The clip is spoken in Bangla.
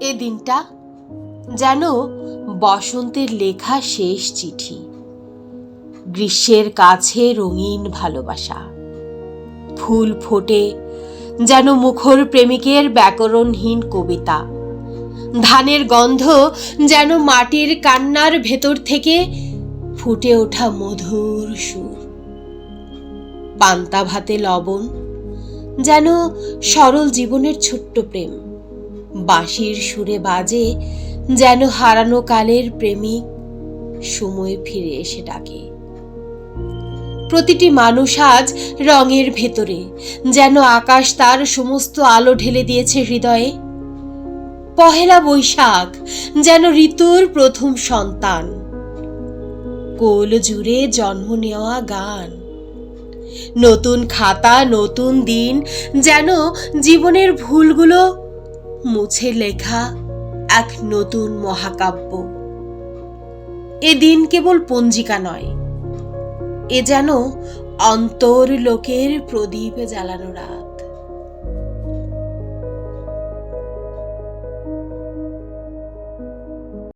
এ দিনটা যেন বসন্তের লেখা শেষ চিঠি, গ্রীষ্মের কাছে রঙিন ভালোবাসা। ফুল ফোটে যেন মুখর প্রেমিকের ব্যাকরণহীন কবিতা। ধানের গন্ধ যেন মাটির কান্নার ভেতর থেকে ফুটে ওঠা মধুর সুর। পান্তা ভাতে লবণ যেন সরল জীবনের ছোট্ট প্রেম। বাঁশির সুরে বাজে, যেন হারানো কালের প্রেমিক সময় ফিরে এসে ডাকে। প্রতিটি মানুষ আজ রঙের ভেতরে, যেন আকাশ তার সমস্ত আলো ঢেলে দিয়েছে হৃদয়ে। পহেলা বৈশাখ, যেন ঋতুর প্রথম সন্তান। কোল জুড়ে জন্ম নেওয়া গান। নতুন খাতা, নতুন দিন, যেন জীবনের ভুলগুলো মুছে লেখা এক নতুন মহাকাব্য। এ দিন কেবল পঞ্জিকা নয়, এ যেন অন্তর লোকের প্রদীপ জ্বালানো রাত।